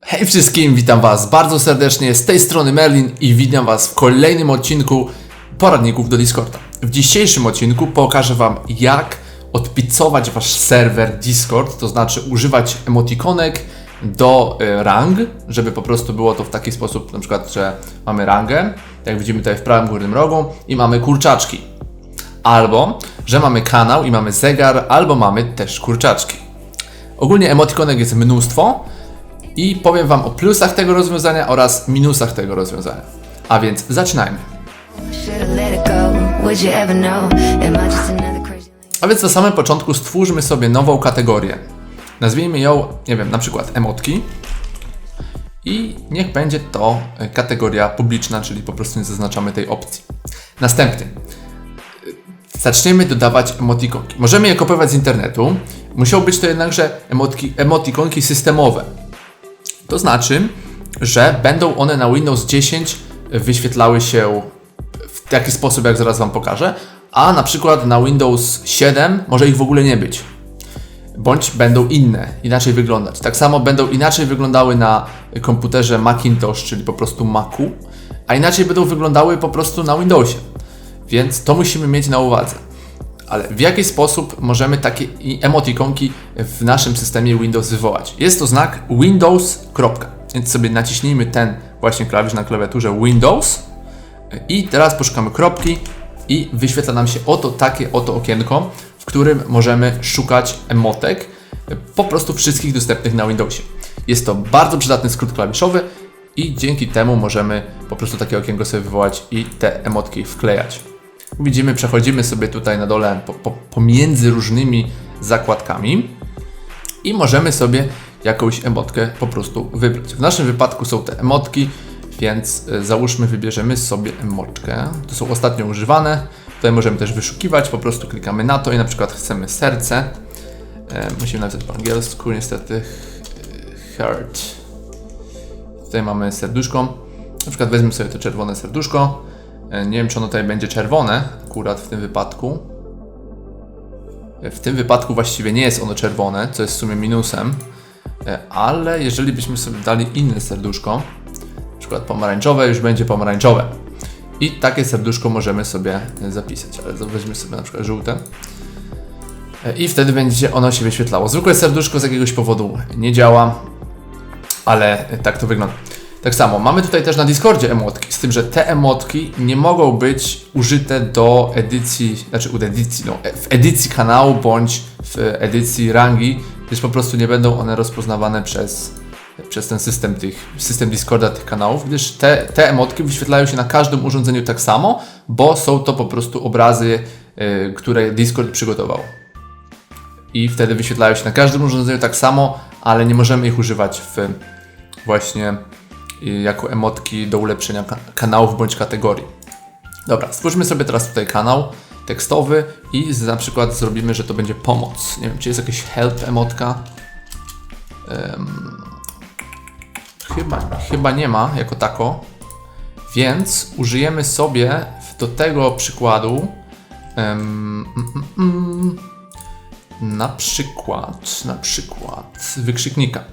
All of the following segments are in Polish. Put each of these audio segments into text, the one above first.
Hej wszystkim, witam Was bardzo serdecznie z tej strony Merlin i witam Was w kolejnym odcinku poradników do Discorda. W dzisiejszym odcinku pokażę Wam jak odpicować Wasz serwer Discord, to znaczy używać emotikonek do e, rang, żeby po prostu było to w taki sposób, na przykład, że mamy rangę, jak widzimy tutaj w prawym górnym rogu i mamy kurczaczki. Albo, że mamy kanał i mamy zegar, albo mamy też kurczaczki. Ogólnie emotikonek jest mnóstwo, i powiem Wam o plusach tego rozwiązania oraz minusach tego rozwiązania. A więc zaczynajmy. A więc na samym początku stwórzmy sobie nową kategorię. Nazwijmy ją, nie wiem, na przykład emotki. I niech będzie to e, kategoria publiczna, czyli po prostu nie zaznaczamy tej opcji. Następnie zaczniemy dodawać emotikonki. Możemy je kopiować z internetu. Musiały być to jednakże emotki, emotikonki systemowe. To znaczy, że będą one na Windows 10 wyświetlały się w taki sposób, jak zaraz Wam pokażę, a na przykład na Windows 7 może ich w ogóle nie być. Bądź będą inne, inaczej wyglądać. Tak samo będą inaczej wyglądały na komputerze Macintosh, czyli po prostu Macu, a inaczej będą wyglądały po prostu na Windowsie. Więc to musimy mieć na uwadze. Ale w jaki sposób możemy takie emotikonki w naszym systemie Windows wywołać? Jest to znak Windows. Więc sobie naciśnijmy ten właśnie klawisz na klawiaturze Windows i teraz poszukamy kropki i wyświetla nam się oto takie oto okienko, w którym możemy szukać emotek po prostu wszystkich dostępnych na Windowsie. Jest to bardzo przydatny skrót klawiszowy i dzięki temu możemy po prostu takie okienko sobie wywołać i te emotki wklejać. Widzimy, przechodzimy sobie tutaj na dole po, po, pomiędzy różnymi zakładkami i możemy sobie jakąś emotkę po prostu wybrać. W naszym wypadku są te emotki, więc e, załóżmy wybierzemy sobie emotkę. To są ostatnio używane. Tutaj możemy też wyszukiwać, po prostu klikamy na to i na przykład chcemy serce. E, musimy napisać po angielsku, niestety ch- heart. Tutaj mamy serduszko. Na przykład weźmy sobie to czerwone serduszko. E, Nie wiem, czy ono tutaj będzie czerwone, akurat w tym wypadku. E, W tym wypadku właściwie nie jest ono czerwone, co jest w sumie minusem. E, Ale jeżeli byśmy sobie dali inne serduszko, na przykład pomarańczowe, już będzie pomarańczowe. I takie serduszko możemy sobie zapisać, ale weźmy sobie na przykład żółte. I wtedy będzie ono się wyświetlało. Zwykłe serduszko z jakiegoś powodu nie działa, ale tak to wygląda. Tak samo, mamy tutaj też na Discordzie emotki, z tym, że te emotki nie mogą być użyte do edycji, znaczy u edycji, no, w edycji kanału bądź w edycji rangi, gdyż po prostu nie będą one rozpoznawane przez, przez ten system tych, system Discorda tych kanałów, gdyż te, te emotki wyświetlają się na każdym urządzeniu tak samo, bo są to po prostu obrazy, y, które Discord przygotował. I wtedy wyświetlają się na każdym urządzeniu tak samo, ale nie możemy ich używać w właśnie jako emotki do ulepszenia ka- kanałów bądź kategorii. Dobra, stwórzmy sobie teraz tutaj kanał tekstowy i na przykład zrobimy, że to będzie pomoc. Nie wiem, czy jest jakaś help emotka. Em, chyba, chyba nie ma jako tako. Więc użyjemy sobie do tego przykładu mm, mm, mm, na przykład, na przykład wykrzyknika.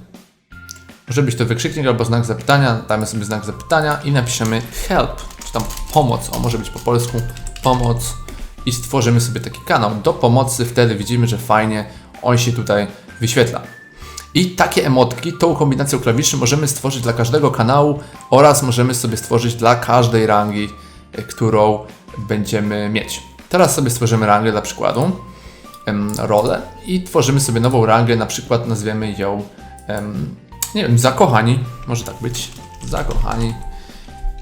Może być to wykrzyknik albo znak zapytania. Damy sobie znak zapytania i napiszemy help, czy tam pomoc. O, może być po polsku pomoc. I stworzymy sobie taki kanał do pomocy. Wtedy widzimy, że fajnie on się tutaj wyświetla. I takie emotki, tą kombinacją klawiszy możemy stworzyć dla każdego kanału oraz możemy sobie stworzyć dla każdej rangi, e, którą będziemy mieć. Teraz sobie stworzymy rangę dla przykładu, rolę i tworzymy sobie nową rangę, na przykład nazwiemy ją, nie wiem, zakochani, może tak być, zakochani.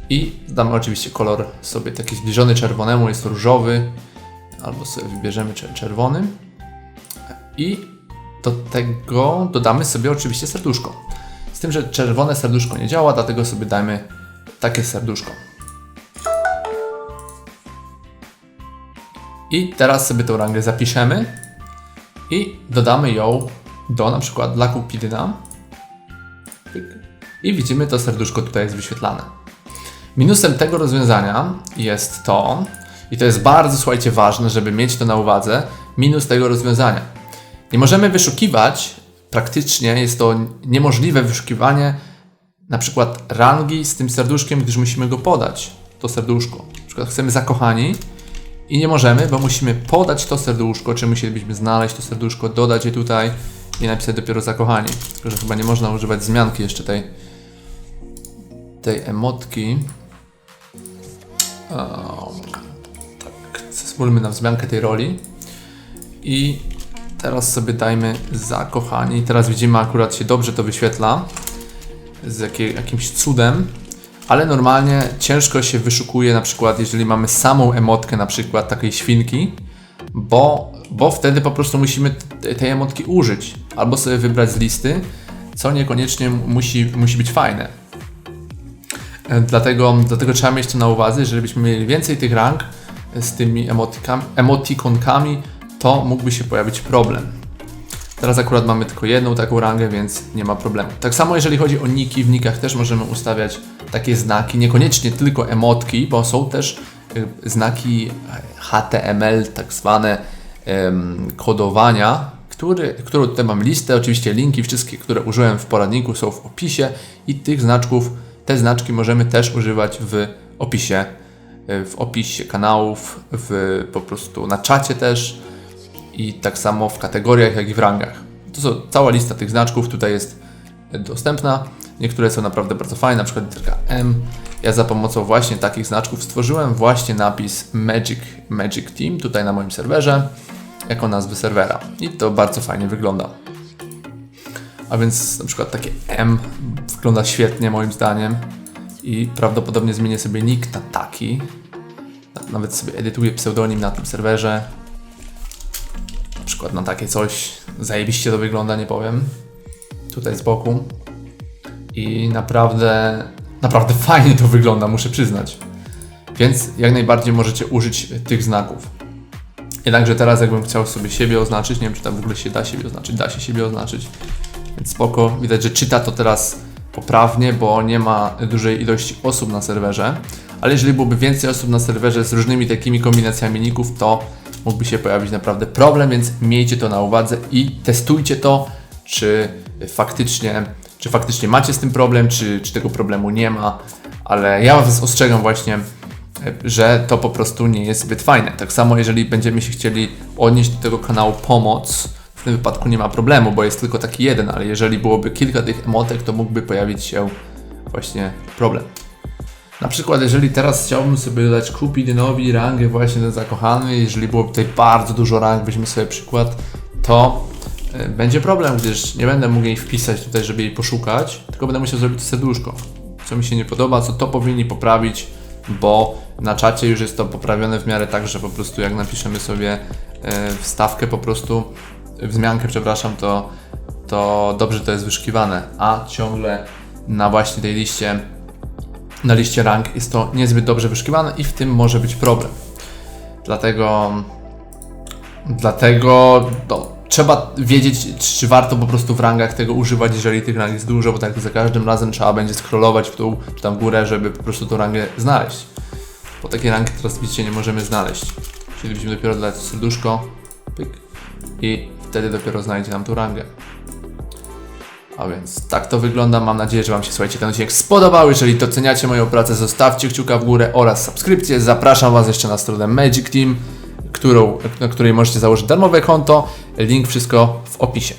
I damy oczywiście kolor sobie taki zbliżony czerwonemu, jest różowy, albo sobie wybierzemy czer- czerwony. I do tego dodamy sobie oczywiście serduszko. Z tym, że czerwone serduszko nie działa, dlatego sobie dajmy takie serduszko. I teraz sobie tą rangę zapiszemy i dodamy ją do na przykład dla Kupidyna. I widzimy to serduszko tutaj jest wyświetlane. Minusem tego rozwiązania jest to, i to jest bardzo, słuchajcie, ważne, żeby mieć to na uwadze, minus tego rozwiązania. Nie możemy wyszukiwać, praktycznie jest to niemożliwe wyszukiwanie na przykład rangi z tym serduszkiem, gdyż musimy go podać, to serduszko. Na przykład chcemy zakochani i nie możemy, bo musimy podać to serduszko, czy musielibyśmy znaleźć to serduszko, dodać je tutaj i napisać dopiero zakochani. Tylko, że chyba nie można używać wzmianki jeszcze tej, tej emotki. O, tak, zezwólmy na wzmiankę tej roli. I teraz sobie dajmy zakochani. Teraz widzimy akurat się dobrze to wyświetla z jakie, jakimś cudem, ale normalnie ciężko się wyszukuje na przykład, jeżeli mamy samą emotkę na przykład takiej świnki, bo, bo wtedy po prostu musimy tej emotki użyć albo sobie wybrać z listy, co niekoniecznie musi, musi być fajne. E, Dlatego, dlatego trzeba mieć to na uwadze, żebyśmy mieli więcej tych rank z tymi emotikonkami, to mógłby się pojawić problem. Teraz akurat mamy tylko jedną taką rangę, więc nie ma problemu. Tak samo jeżeli chodzi o niki, w nikach też możemy ustawiać takie znaki, niekoniecznie tylko emotki, bo są też y, znaki HTML, tak zwane kodowania, który, którą tutaj mam listę, oczywiście linki wszystkie, które użyłem w poradniku są w opisie i tych znaczków, te znaczki możemy też używać w opisie, y, w opisie kanałów, w, po prostu na czacie też i tak samo w kategoriach, jak i w rangach. To są cała lista tych znaczków tutaj jest dostępna. Niektóre są naprawdę bardzo fajne, na przykład literka M. Ja za pomocą właśnie takich znaczków stworzyłem właśnie napis Magic, Magic Team tutaj na moim serwerze jako nazwy serwera i to bardzo fajnie wygląda. A więc na przykład takie M wygląda świetnie moim zdaniem i prawdopodobnie zmienię sobie nick na taki. Nawet sobie edytuję pseudonim na tym serwerze na przykład na takie coś. Zajebiście to wygląda, nie powiem. Tutaj z boku. I naprawdę, naprawdę fajnie to wygląda, muszę przyznać. Więc jak najbardziej możecie użyć tych znaków. Jednakże teraz jakbym chciał sobie siebie oznaczyć, nie wiem czy tam w ogóle się da siebie oznaczyć, da się siebie oznaczyć. Więc spoko, widać, że czyta to teraz poprawnie, bo nie ma dużej ilości osób na serwerze. Ale jeżeli byłoby więcej osób na serwerze z różnymi takimi kombinacjami ników, to mógłby się pojawić naprawdę problem, więc miejcie to na uwadze i testujcie to, czy faktycznie, czy faktycznie macie z tym problem, czy, czy tego problemu nie ma. Ale ja Was ostrzegam właśnie, że to po prostu nie jest zbyt fajne. Tak samo jeżeli będziemy się chcieli odnieść do tego kanału pomoc, w tym wypadku nie ma problemu, bo jest tylko taki jeden, ale jeżeli byłoby kilka tych emotek, to mógłby pojawić się właśnie problem. Na przykład, jeżeli teraz chciałbym sobie dodać Cupidynowi rangę właśnie ten zakochany, jeżeli byłoby tutaj bardzo dużo rang, weźmy sobie przykład, to y, będzie problem, gdyż nie będę mógł jej wpisać tutaj, żeby jej poszukać, tylko będę musiał zrobić serduszko. Co mi się nie podoba, co to powinni poprawić, bo na czacie już jest to poprawione w miarę tak, że po prostu jak napiszemy sobie y, wstawkę po prostu, wzmiankę, przepraszam, to, to dobrze to jest wyszukiwane, a ciągle na właśnie tej liście na liście rank jest to niezbyt dobrze wyszukiwane i w tym może być problem. Dlatego dlatego no, trzeba wiedzieć, czy warto po prostu w rangach tego używać, jeżeli tych rang jest dużo, bo tak za każdym razem trzeba będzie scrollować w dół czy tam w górę, żeby po prostu tą rangę znaleźć. Bo takie rangi teraz widzicie nie możemy znaleźć. Chcielibyśmy dopiero dodać serduszko pyk, i wtedy dopiero znajdzie nam tą rangę. A więc tak to wygląda. Mam nadzieję, że Wam się słuchajcie ten odcinek spodobał. Jeżeli doceniacie moją pracę, zostawcie kciuka w górę oraz subskrypcję. Zapraszam Was jeszcze na stronę Magic Team, którą, na której możecie założyć darmowe konto. Link wszystko w opisie.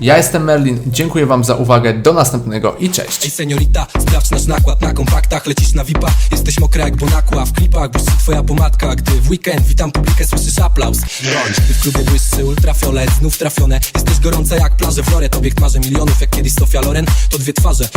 Ja jestem Merlin, dziękuję Wam za uwagę, do następnego i cześć! Ej seniorita, sprawdź nasz nakład na kompaktach. Lecisz na jesteś jak bonakła W klipach twoja pomadka. Gdy w weekend witam publikę, słyszysz aplauz. Gdy w klubie błyszczy ultrafiolet Znów trafione, jesteś gorąca jak plaże w milionów jak kiedyś Sofia Loren. To dwie twarze